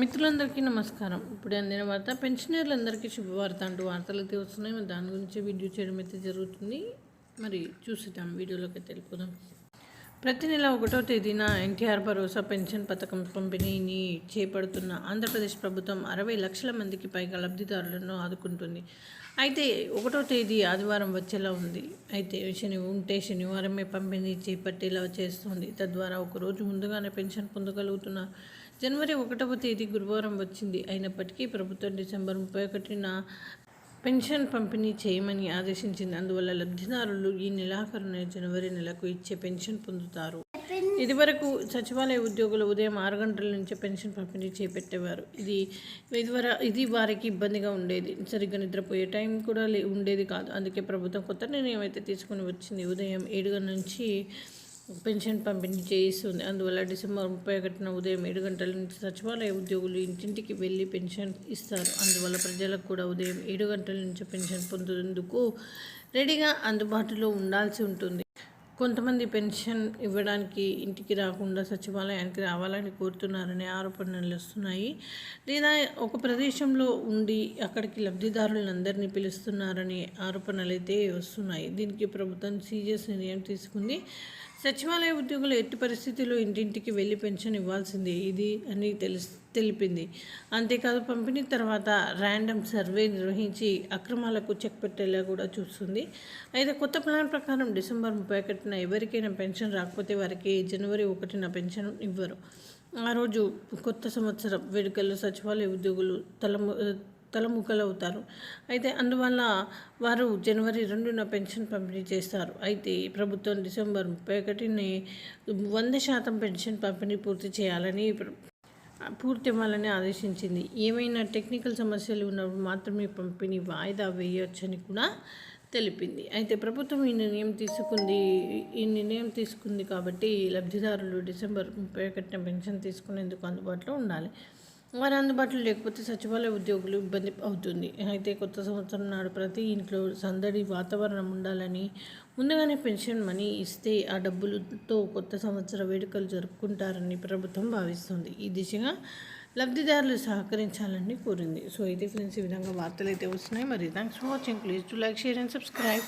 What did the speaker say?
మిత్రులందరికీ నమస్కారం. ఇప్పుడు అందిన వార్త పెన్షనర్లందరికీ శుభవార్త అంటూ వార్తలు అయితే వస్తున్నాయి. మరి దాని గురించి వీడియో చేయడం అయితే జరుగుతుంది. మరి చూసిద్దాం వీడియోలోకి తెలుపుదాం ప్రతి నెల ఒకటో తేదీన ఎన్టీఆర్ భరోసా పెన్షన్ పథకం పంపిణీని చేపడుతున్న ఆంధ్రప్రదేశ్ ప్రభుత్వం అరవై లక్షల మందికి పైగా లబ్ధిదారులను ఆదుకుంటుంది. అయితే ఒకటో తేదీ ఆదివారం వచ్చేలా ఉంది. అయితే శని ఉంటే శనివారమే పంపిణీ చేపట్టేలా చేస్తుంది. తద్వారా ఒకరోజు ముందుగానే పెన్షన్ పొందగలుగుతున్నారు జనవరి ఒకటవ తేదీ గురువారం వచ్చింది. అయినప్పటికీ ప్రభుత్వం డిసెంబర్ ముప్పై ఒకటిన పెన్షన్ పంపిణీ చేయమని ఆదేశించింది. అందువల్ల లబ్ధిదారులు ఈ నెలాఖరున జనవరి నెలకు ఇచ్చే పెన్షన్ పొందుతారు. ఇదివరకు సచివాలయ ఉద్యోగులు ఉదయం ఆరు గంటల నుంచి పెన్షన్ పంపిణీ చేపెట్టేవారు. ఇది ఇదివర ఇది వారికి ఇబ్బందిగా ఉండేది. సరిగ్గా నిద్రపోయే టైం కూడా లే ఉండేది కాదు. అందుకే ప్రభుత్వం కొత్త నిర్ణయం అయితే తీసుకుని వచ్చింది. ఉదయం ఏడు నుంచి పెన్షన్ పంపిణీ చేయిస్తుంది అందువల్ల డిసెంబర్ ముప్పై ఒకటిన ఉదయం ఏడు గంటల నుంచి సచివాలయ ఉద్యోగులు ఇంటింటికి వెళ్ళి పెన్షన్ ఇస్తారు. అందువల్ల ప్రజలకు కూడా ఉదయం ఏడు గంటల నుంచి పెన్షన్ పొందేందుకు రెడీగా అందుబాటులో ఉండాల్సి ఉంటుంది. కొంతమంది పెన్షన్ ఇవ్వడానికి ఇంటికి రాకుండా సచివాలయానికి రావాలని కోరుతున్నారనే ఆరోపణలు వస్తున్నాయి. లేదా ఒక ప్రదేశంలో ఉండి అక్కడికి లబ్ధిదారులందరినీ పిలుస్తున్నారనే ఆరోపణలు అయితే వస్తున్నాయి. దీనికి ప్రభుత్వం సీరియస్ నిర్ణయం తీసుకుంది. సచివాలయ ఉద్యోగులు ఎట్టి పరిస్థితుల్లో ఇంటింటికి వెళ్ళి పెన్షన్ ఇవ్వాల్సిందే? ఇది అని తెలిసి తెలిపింది. అంతేకాదు పంపిణీ తర్వాత ర్యాండమ్ సర్వే నిర్వహించి అక్రమాలకు చెక్ పెట్టేలా కూడా చూస్తుంది. అయితే కొత్త ప్లాన్ ప్రకారం డిసెంబర్ ముప్పై ఒకటిన ఎవరికైనా పెన్షన్ రాకపోతే వారికి జనవరి ఒకటిన పెన్షన్ ఇవ్వరు. ఆ రోజు కొత్త సంవత్సరం వేడుకల్లో సచివాలయ ఉద్యోగులు తలము తలముఖలవుతారు అయితే అందువల్ల వారు జనవరి రెండున పెన్షన్ పంపిణీ చేస్తారు. అయితే ప్రభుత్వం డిసెంబర్ ముప్పై ఒకటిని వంద శాతం పెన్షన్ పంపిణీ పూర్తి చేయాలని పూర్తి ఇవ్వాలని ఆదేశించింది. ఏమైనా టెక్నికల్ సమస్యలు ఉన్నప్పుడు మాత్రమే పంపిణీ వాయిదా వేయొచ్చని కూడా తెలిపింది. అయితే ప్రభుత్వం ఈ నిర్ణయం తీసుకుంది ఈ నిర్ణయం తీసుకుంది కాబట్టి లబ్ధిదారులు డిసెంబర్ ముప్పై ఒకటిన పెన్షన్ తీసుకునేందుకు అందుబాటులో ఉండాలి. వారు అందుబాటులో లేకపోతే సచివాలయ ఉద్యోగులు ఇబ్బంది అవుతుంది. అయితే కొత్త సంవత్సరం నాడు ప్రతి ఇంట్లో సందడి వాతావరణం ఉండాలని ముందుగానే పెన్షన్ మనీ ఇస్తే ఆ డబ్బులతో కొత్త సంవత్సర వేడుకలు జరుపుకుంటారని ప్రభుత్వం భావిస్తుంది. ఈ దిశగా లబ్ధిదారులు సహకరించాలని కోరింది. సో అయితే ఫ్రెండ్స్ ఈ విధంగా వార్తలు అయితే వస్తున్నాయి. మరి thanks for watching. Please to like share and subscribe.